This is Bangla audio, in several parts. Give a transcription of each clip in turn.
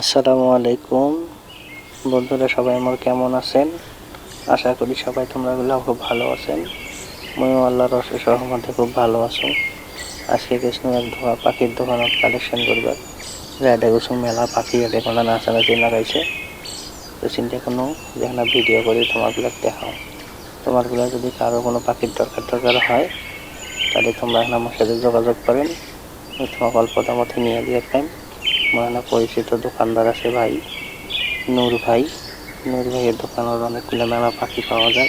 আসসালামু আলাইকুম। বন্ধুরা, সবাই আমার কেমন আছেন? আশা করি সবাই তোমরা গুলো খুব ভালো আছেন। ময়ও আল্লাহর অশেষ রহমতে খুব ভালো আছো। আজকে কৃষ্ণ এক ধোয়া পাখির দোকানত কালেকশন করবে। রায়দা কুসুম মেলা পাখি আগে কোনো নাচানাচি লাগাইছে। তো চিন্তা কোনো যেখানে ভিডিও করে তোমারগুলো দেখাও। তোমারগুলো যদি কারও কোনো পাখির দরকার দরকার হয়, তাহলে তোমরা এখন আমার সাথে যোগাযোগ করেন। তোমাকে অল্প দামতে নিয়ে দিয়ে পাই মানে পরিচিত দোকানদার আছে ভাই। নূর ভাই। নূর ভাইয়ের দোকানের অনেকগুলো মেলা পাখি পাওয়া যায়।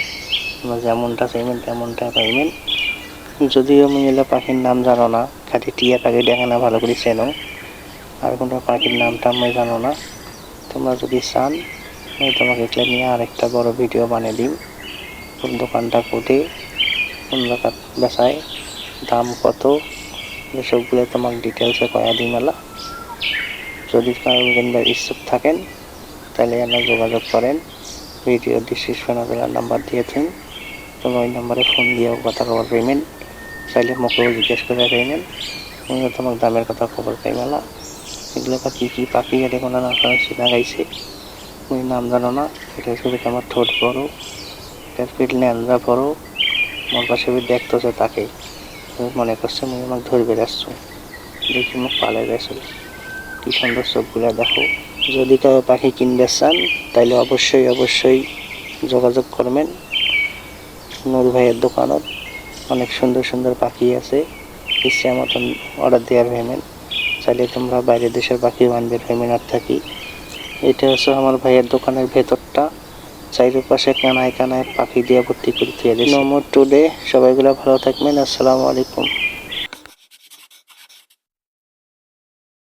তোমরা যেমনটা চাইবেন তেমনটা পাইবেন। যদিও মিলে পাখির নাম জানো না, খালি টিয়া পাখি দেখে না, ভালো করে চেনো। আর কোনো পাখির নামটা আমি জানো না। তোমরা যদি চান, আমি তোমাকে এগুলো নিয়ে আরেকটা বড় ভিডিও বানিয়ে দিই কোন দোকানটা কোটে, কোন দোকান বেচায়, দাম কত, এসবগুলো তোমাকে ডিটেলসে কয়া দিই মেলা। যদি কারও কিনবার ইচ্ছুক থাকেন, তাহলে আপনার যোগাযোগ করেন। ভিডিও ডিসক্রিপশন আপনার নাম্বার দিয়েছেন তুমি ওই নাম্বারে ফোন দিয়েও কথা খবর পাইবেন চাইলে মোকেও জিজ্ঞেস করে পাইবেন আমিও তোমার দামের কথা খবর পাই মেলা। এগুলো কী কী পাখি এটা কোনো না কোনো চিনা গাইছে? ওই নাম জানো না? এটা শুধু আমার ঠোঁট বড়। এটার পিঠ ল্যান্ডা বড়। আমার পাশে দেখতেছে তাকে। মনে করছে আমি আমাকে ধরবে আসছো দেখি মুখ পালে গেছিল কি সুন্দর চোখগুলো দেখো। যদি কেউ পাখি কিনতে চান তাহলে অবশ্যই অবশ্যই যোগাযোগ করবেন। নূর ভাইয়ের দোকানত অনেক সুন্দর সুন্দর পাখি আছে। ইচ্ছে মতন অর্ডার দেওয়ার পেমেন্ট চাইলে তোমরা বাইরের দেশের পাখি আনবে পেমেন্ট আর থাকি। এটা হচ্ছে আমার ভাইয়ের দোকানের ভেতরটা। চারিপাশে কানায় কানায় পাখি দিয়ে ভর্তি করে দিয়ে দিয়েছে। নম্বর টুডে। সবাইগুলো ভালো থাকবেন। আসসালামু আলাইকুম।